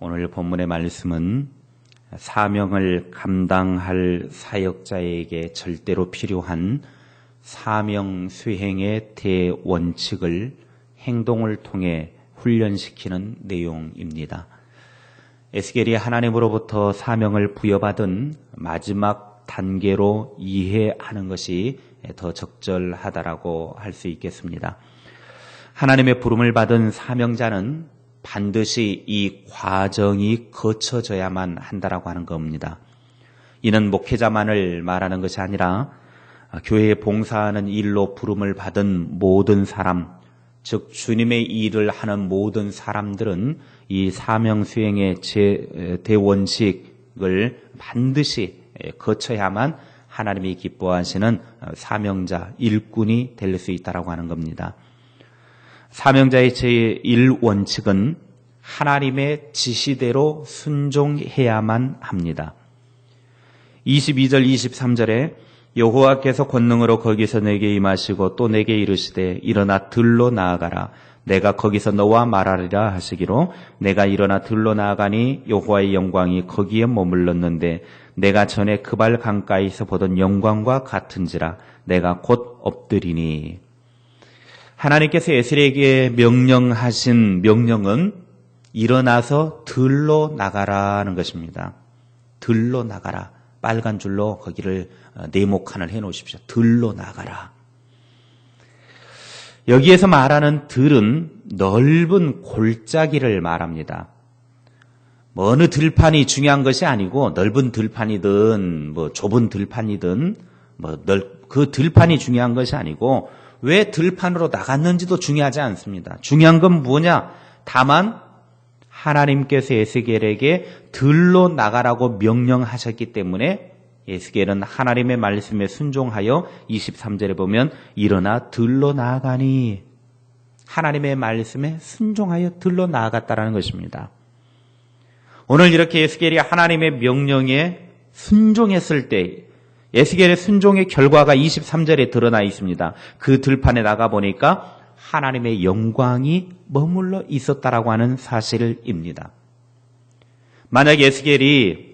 오늘 본문의 말씀은 사명을 감당할 사역자에게 절대로 필요한 사명 수행의 대원칙을 행동을 통해 훈련시키는 내용입니다. 에스겔이 하나님으로부터 사명을 부여받은 마지막 단계로 이해하는 것이 더 적절하다라고 할 수 있겠습니다. 하나님의 부름을 받은 사명자는 반드시 이 과정이 거쳐져야만 한다라고 하는 겁니다. 이는 목회자만을 말하는 것이 아니라 교회에 봉사하는 일로 부름을 받은 모든 사람, 즉 주님의 일을 하는 모든 사람들은 이 사명 수행의 대원칙을 반드시 거쳐야만 하나님이 기뻐하시는 사명자 일꾼이 될 수 있다라고 하는 겁니다. 사명자의 제1원칙은 하나님의 지시대로 순종해야만 합니다. 22절 23절에 여호와께서 권능으로 거기서 내게 임하시고 또 내게 이르시되 일어나 들로 나아가라 내가 거기서 너와 말하리라 하시기로 내가 일어나 들로 나아가니 여호와의 영광이 거기에 머물렀는데 내가 전에 그발 강가에서 보던 영광과 같은지라 내가 곧 엎드리니 하나님께서 에스레에게 명령하신 명령은 일어나서 들로 나가라는 것입니다. 들로 나가라. 빨간 줄로 거기를 어, 네모칸을 해 놓으십시오. 들로 나가라. 여기에서 말하는 들은 넓은 골짜기를 말합니다. 뭐 어느 들판이 중요한 것이 아니고 넓은 들판이든 뭐 좁은 들판이든 뭐그 들판이 중요한 것이 아니고 왜 들판으로 나갔는지도 중요하지 않습니다. 중요한 건 뭐냐? 다만 하나님께서 에스겔에게 들로 나가라고 명령하셨기 때문에 에스겔은 하나님의 말씀에 순종하여 23절에 보면 일어나 들로 나아가니 하나님의 말씀에 순종하여 들로 나아갔다라는 것입니다. 오늘 이렇게 에스겔이 하나님의 명령에 순종했을 때 에스겔의 순종의 결과가 23절에 드러나 있습니다. 그 들판에 나가 보니까 하나님의 영광이 머물러 있었다라고 하는 사실입니다. 만약 에스겔이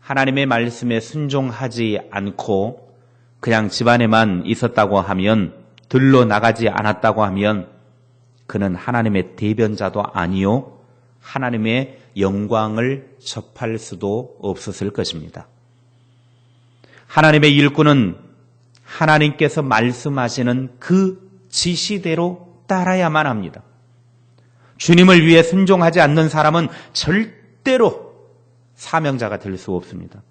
하나님의 말씀에 순종하지 않고 그냥 집안에만 있었다고 하면 들러 나가지 않았다고 하면 그는 하나님의 대변자도 아니요 하나님의 영광을 접할 수도 없었을 것입니다. 하나님의 일꾼은 하나님께서 말씀하시는 그 지시대로 따라야만 합니다. 주님을 위해 순종하지 않는 사람은 절대로 사명자가 될 수 없습니다.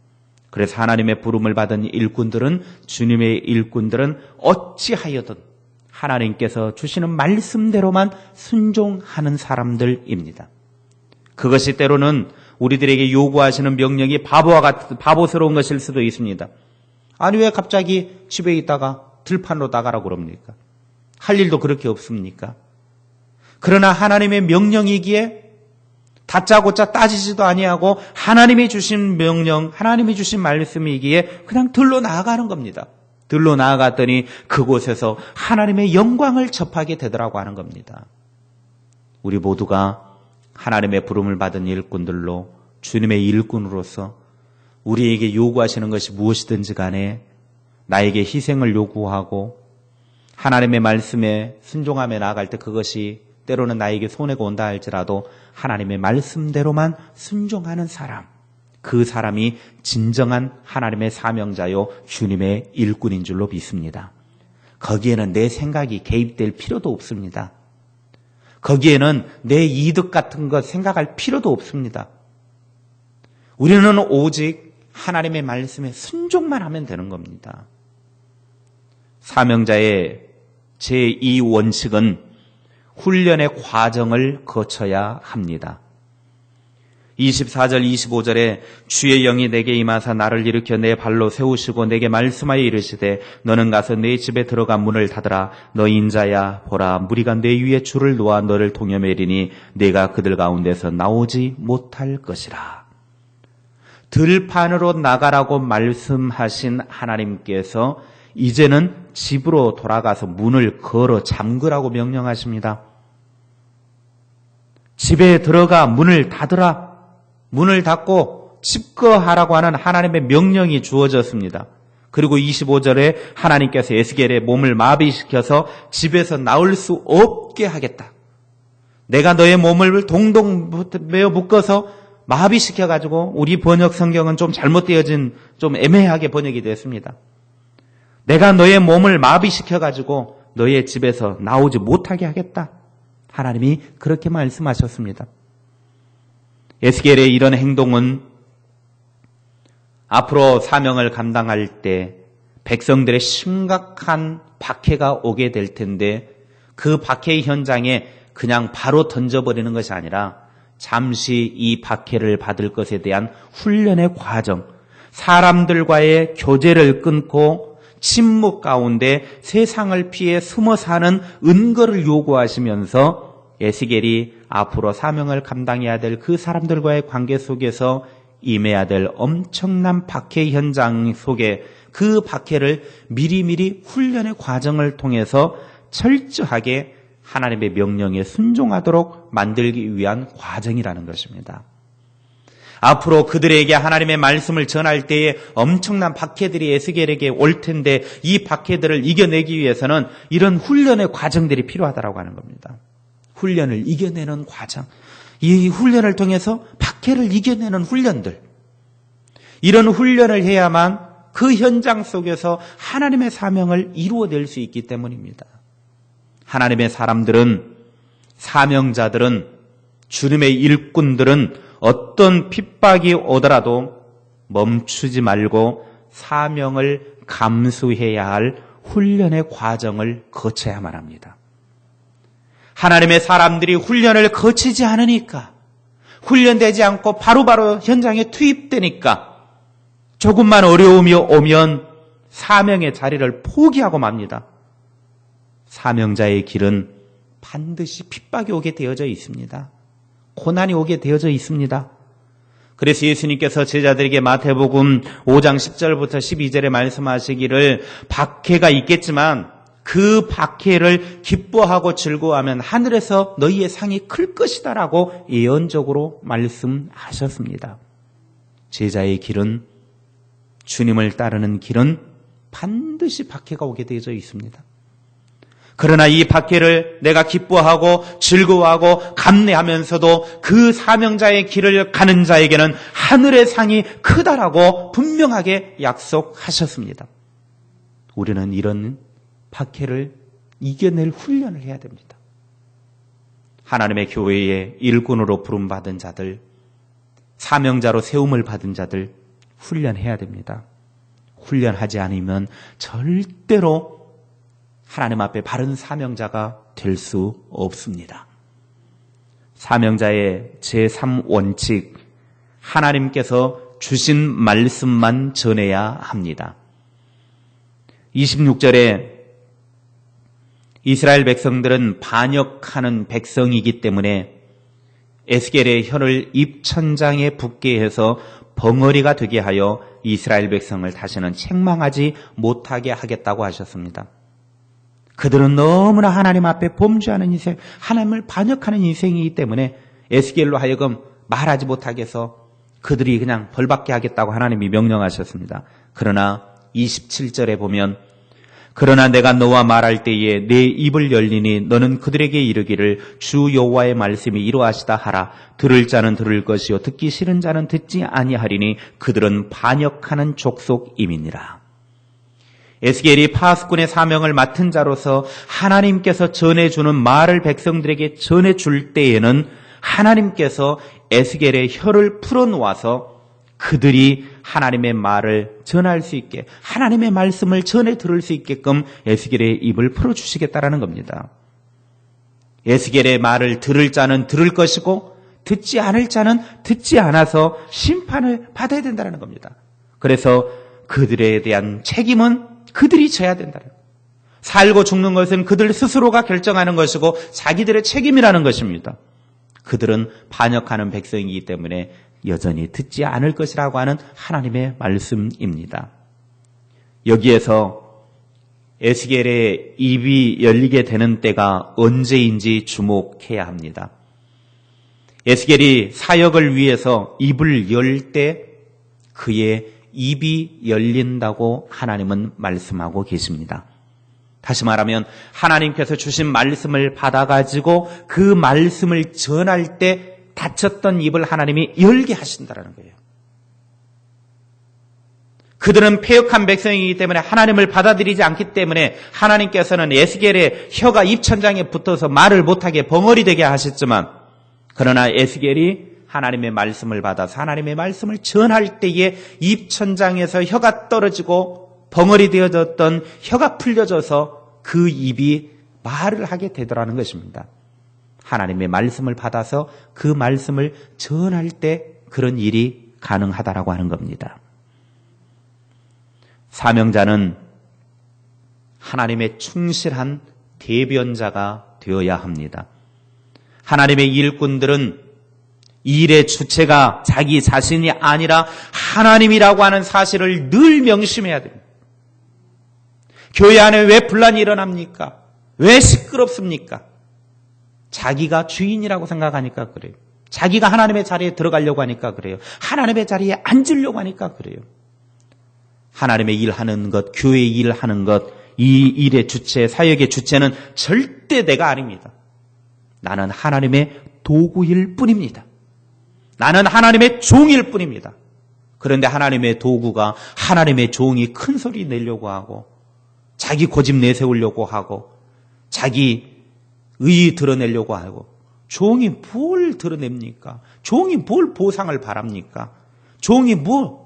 그래서 하나님의 부름을 받은 일꾼들은 주님의 일꾼들은 어찌하여든 하나님께서 주시는 말씀대로만 순종하는 사람들입니다. 그것이 때로는 우리들에게 요구하시는 명령이 바보와 같은 바보스러운 것일 수도 있습니다. 아니 왜 갑자기 집에 있다가 들판으로 나가라고 그럽니까? 할 일도 그렇게 없습니까? 그러나 하나님의 명령이기에 다짜고짜 따지지도 아니하고 하나님이 주신 명령, 하나님이 주신 말씀이기에 그냥 들로 나아가는 겁니다. 들로 나아갔더니 그곳에서 하나님의 영광을 접하게 되더라고 하는 겁니다. 우리 모두가 하나님의 부름을 받은 일꾼들로 주님의 일꾼으로서 우리에게 요구하시는 것이 무엇이든지 간에 나에게 희생을 요구하고 하나님의 말씀에 순종하며 나아갈 때 그것이 때로는 나에게 손해가 온다 할지라도 하나님의 말씀대로만 순종하는 사람. 그 사람이 진정한 하나님의 사명자요 주님의 일꾼인 줄로 믿습니다. 거기에는 내 생각이 개입될 필요도 없습니다. 거기에는 내 이득 같은 것 생각할 필요도 없습니다. 우리는 오직 하나님의 말씀에 순종만 하면 되는 겁니다. 사명자의 제2원칙은 훈련의 과정을 거쳐야 합니다. 24절 25절에 주의 영이 내게 임하사 나를 일으켜 내 발로 세우시고 내게 말씀하여 이르시되 너는 가서 내 집에 들어가 문을 닫으라 너 인자야 보라 무리가 내 위에 줄을 놓아 너를 동여매리니 내가 그들 가운데서 나오지 못할 것이라 들판으로 나가라고 말씀하신 하나님께서 이제는 집으로 돌아가서 문을 걸어 잠그라고 명령하십니다. 집에 들어가 문을 닫으라. 문을 닫고 집거하라고 하는 하나님의 명령이 주어졌습니다. 그리고 25절에 하나님께서 에스겔의 몸을 마비시켜서 집에서 나올 수 없게 하겠다. 내가 너의 몸을 동동 매어 묶어서 마비시켜 가지고 우리 번역 성경은 좀 잘못되어진 좀 애매하게 번역이 됐습니다. 내가 너의 몸을 마비시켜 가지고 너의 집에서 나오지 못하게 하겠다. 하나님이 그렇게 말씀하셨습니다. 에스겔의 이런 행동은 앞으로 사명을 감당할 때 백성들의 심각한 박해가 오게 될 텐데 그 박해 현장에 그냥 바로 던져버리는 것이 아니라 잠시 이 박해를 받을 것에 대한 훈련의 과정, 사람들과의 교제를 끊고 침묵 가운데 세상을 피해 숨어 사는 은거를 요구하시면서 에스겔이 앞으로 사명을 감당해야 될 그 사람들과의 관계 속에서 임해야 될 엄청난 박해 현장 속에 그 박해를 미리미리 훈련의 과정을 통해서 철저하게 하나님의 명령에 순종하도록 만들기 위한 과정이라는 것입니다. 앞으로 그들에게 하나님의 말씀을 전할 때에 엄청난 박해들이 에스겔에게 올 텐데 이 박해들을 이겨내기 위해서는 이런 훈련의 과정들이 필요하다고 하는 겁니다. 훈련을 이겨내는 과정. 이 훈련을 통해서 박해를 이겨내는 훈련들. 이런 훈련을 해야만 그 현장 속에서 하나님의 사명을 이루어낼 수 있기 때문입니다. 하나님의 사람들은 사명자들은 주님의 일꾼들은 어떤 핍박이 오더라도 멈추지 말고 사명을 감수해야 할 훈련의 과정을 거쳐야만 합니다. 하나님의 사람들이 훈련을 거치지 않으니까 훈련되지 않고 바로바로 바로 현장에 투입되니까 조금만 어려움이 오면 사명의 자리를 포기하고 맙니다. 사명자의 길은 반드시 핍박이 오게 되어져 있습니다. 고난이 오게 되어져 있습니다. 그래서 예수님께서 제자들에게 마태복음 5장 10절부터 12절에 말씀하시기를 박해가 있겠지만 그 박해를 기뻐하고 즐거워하면 하늘에서 너희의 상이 클 것이다라고 예언적으로 말씀하셨습니다. 제자의 길은 주님을 따르는 길은 반드시 박해가 오게 되어져 있습니다. 그러나 이 박해를 내가 기뻐하고 즐거워하고 감내하면서도 그 사명자의 길을 가는 자에게는 하늘의 상이 크다라고 분명하게 약속하셨습니다. 우리는 이런 박해를 이겨낼 훈련을 해야 됩니다. 하나님의 교회의 일꾼으로 부름받은 자들, 사명자로 세움을 받은 자들 훈련해야 됩니다. 훈련하지 않으면 절대로 하나님 앞에 바른 사명자가 될 수 없습니다. 사명자의 제3원칙, 하나님께서 주신 말씀만 전해야 합니다. 26절에 이스라엘 백성들은 반역하는 백성이기 때문에 에스겔의 혀를 입천장에 붙게 해서 벙어리가 되게 하여 이스라엘 백성을 다시는 책망하지 못하게 하겠다고 하셨습니다. 그들은 너무나 하나님 앞에 범죄하는 인생, 하나님을 반역하는 인생이기 때문에 에스겔로 하여금 말하지 못하게 해서 그들이 그냥 벌받게 하겠다고 하나님이 명령하셨습니다. 그러나 27절에 보면 그러나 내가 너와 말할 때에 내 입을 열리니 너는 그들에게 이르기를 주 여호와의 말씀이 이러하시다 하라 들을 자는 들을 것이요 듣기 싫은 자는 듣지 아니하리니 그들은 반역하는 족속임이니라. 에스겔이 파수꾼의 사명을 맡은 자로서 하나님께서 전해주는 말을 백성들에게 전해줄 때에는 하나님께서 에스겔의 혀를 풀어놓아서 그들이 하나님의 말을 전할 수 있게 하나님의 말씀을 전해 들을 수 있게끔 에스겔의 입을 풀어주시겠다라는 겁니다. 에스겔의 말을 들을 자는 들을 것이고 듣지 않을 자는 듣지 않아서 심판을 받아야 된다는 겁니다. 그래서 그들에 대한 책임은 그들이 져야 된다. 살고 죽는 것은 그들 스스로가 결정하는 것이고 자기들의 책임이라는 것입니다. 그들은 반역하는 백성이기 때문에 여전히 듣지 않을 것이라고 하는 하나님의 말씀입니다. 여기에서 에스겔의 입이 열리게 되는 때가 언제인지 주목해야 합니다. 에스겔이 사역을 위해서 입을 열 때 그의 입이 열린다고 하나님은 말씀하고 계십니다. 다시 말하면 하나님께서 주신 말씀을 받아가지고 그 말씀을 전할 때 닫혔던 입을 하나님이 열게 하신다는 거예요. 그들은 폐역한 백성이기 때문에 하나님을 받아들이지 않기 때문에 하나님께서는 에스겔의 혀가 입천장에 붙어서 말을 못하게 벙어리 되게 하셨지만 그러나 에스겔이 하나님의 말씀을 받아서 하나님의 말씀을 전할 때에 입천장에서 혀가 떨어지고 벙어리 되어졌던 혀가 풀려져서 그 입이 말을 하게 되더라는 것입니다. 하나님의 말씀을 받아서 그 말씀을 전할 때 그런 일이 가능하다라고 하는 겁니다. 사명자는 하나님의 충실한 대변자가 되어야 합니다. 하나님의 일꾼들은 일의 주체가 자기 자신이 아니라 하나님이라고 하는 사실을 늘 명심해야 됩니다. 교회 안에 왜 분란이 일어납니까? 왜 시끄럽습니까? 자기가 주인이라고 생각하니까 그래요. 자기가 하나님의 자리에 들어가려고 하니까 그래요. 하나님의 자리에 앉으려고 하니까 그래요. 하나님의 일하는 것, 교회의 일하는 것, 이 일의 주체, 사역의 주체는 절대 내가 아닙니다. 나는 하나님의 도구일 뿐입니다. 나는 하나님의 종일 뿐입니다. 그런데 하나님의 도구가 하나님의 종이 큰 소리 내려고 하고 자기 고집 내세우려고 하고 자기 의 드러내려고 하고 종이 뭘 드러냅니까? 종이 뭘 보상을 바랍니까? 종이 뭐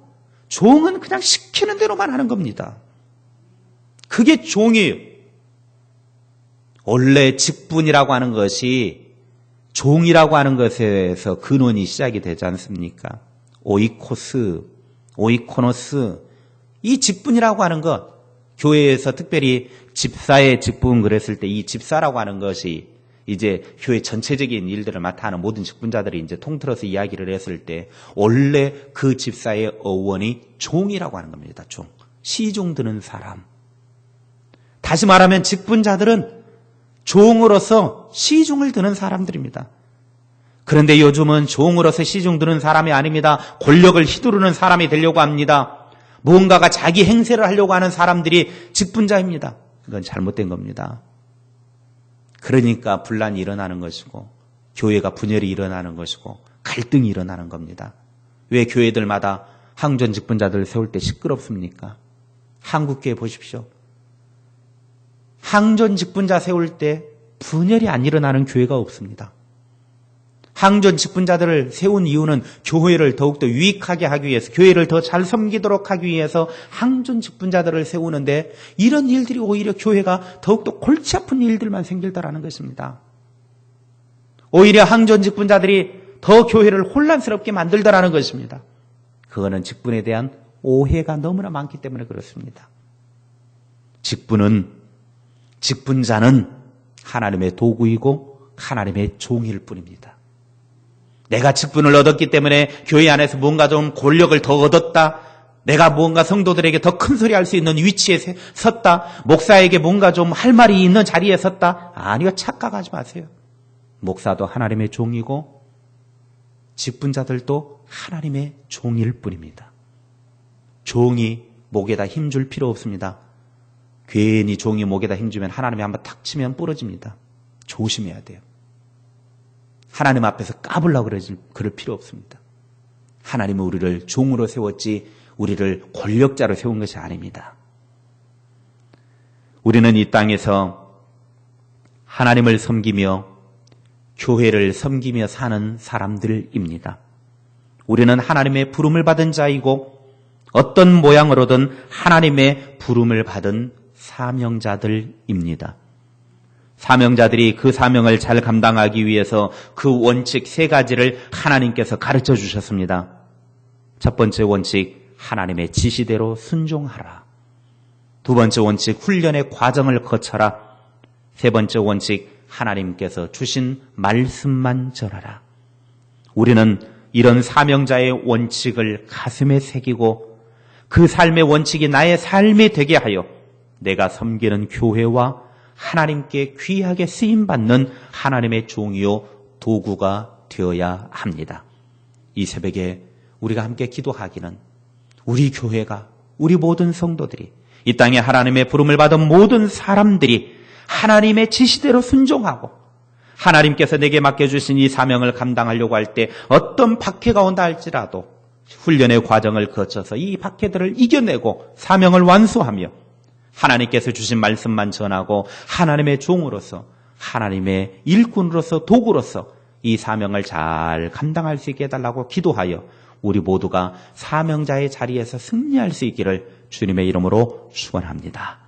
종은 그냥 시키는 대로만 하는 겁니다. 그게 종이에요. 원래 직분이라고 하는 것이 종이라고 하는 것에서 근원이 시작이 되지 않습니까? 오이코스, 오이코노스, 이 직분이라고 하는 것, 교회에서 특별히 집사의 직분 그랬을 때 이 집사라고 하는 것이 이제 교회 전체적인 일들을 맡아하는 모든 직분자들이 이제 통틀어서 이야기를 했을 때 원래 그 집사의 어원이 종이라고 하는 겁니다. 종. 시종 드는 사람. 다시 말하면 직분자들은 종으로서 시중을 드는 사람들입니다. 그런데 요즘은 종으로서 시중 드는 사람이 아닙니다. 권력을 휘두르는 사람이 되려고 합니다. 무언가가 자기 행세를 하려고 하는 사람들이 직분자입니다. 그건 잘못된 겁니다. 그러니까 분란이 일어나는 것이고 교회가 분열이 일어나는 것이고 갈등이 일어나는 겁니다. 왜 교회들마다 항전 직분자들 세울 때 시끄럽습니까? 한국교회 보십시오. 항전 직분자 세울 때 분열이 안 일어나는 교회가 없습니다. 항전 직분자들을 세운 이유는 교회를 더욱더 유익하게 하기 위해서, 교회를 더 잘 섬기도록 하기 위해서 항전 직분자들을 세우는데 이런 일들이 오히려 교회가 더욱더 골치 아픈 일들만 생길다라는 것입니다. 오히려 항전 직분자들이 더 교회를 혼란스럽게 만들다라는 것입니다. 그거는 직분에 대한 오해가 너무나 많기 때문에 그렇습니다. 직분은, 직분자는 하나님의 도구이고 하나님의 종일 뿐입니다. 내가 직분을 얻었기 때문에 교회 안에서 뭔가 좀 권력을 더 얻었다. 내가 뭔가 성도들에게 더 큰 소리 할 수 있는 위치에 섰다. 목사에게 뭔가 좀 할 말이 있는 자리에 섰다. 아니요, 착각하지 마세요. 목사도 하나님의 종이고 직분자들도 하나님의 종일 뿐입니다. 종이 목에다 힘 줄 필요 없습니다. 괜히 종이 목에다 힘주면 하나님이 한번 탁 치면 부러집니다. 조심해야 돼요. 하나님 앞에서 까불라 그러지, 그럴 필요 없습니다. 하나님은 우리를 종으로 세웠지 우리를 권력자로 세운 것이 아닙니다. 우리는 이 땅에서 하나님을 섬기며 교회를 섬기며 사는 사람들입니다. 우리는 하나님의 부름을 받은 자이고 어떤 모양으로든 하나님의 부름을 받은 사명자들입니다. 사명자들이 그 사명을 잘 감당하기 위해서 그 원칙 세 가지를 하나님께서 가르쳐 주셨습니다. 첫 번째 원칙, 하나님의 지시대로 순종하라. 두 번째 원칙, 훈련의 과정을 거쳐라. 세 번째 원칙, 하나님께서 주신 말씀만 전하라. 우리는 이런 사명자의 원칙을 가슴에 새기고 그 삶의 원칙이 나의 삶이 되게 하여 내가 섬기는 교회와 하나님께 귀하게 쓰임 받는 하나님의 종이요 도구가 되어야 합니다. 이 새벽에 우리가 함께 기도하기는 우리 교회가 우리 모든 성도들이 이 땅에 하나님의 부름을 받은 모든 사람들이 하나님의 지시대로 순종하고 하나님께서 내게 맡겨주신 이 사명을 감당하려고 할 때 어떤 박해가 온다 할지라도 훈련의 과정을 거쳐서 이 박해들을 이겨내고 사명을 완수하며 하나님께서 주신 말씀만 전하고 하나님의 종으로서 하나님의 일꾼으로서 도구로서 이 사명을 잘 감당할 수 있게 해달라고 기도하여 우리 모두가 사명자의 자리에서 승리할 수 있기를 주님의 이름으로 축원합니다.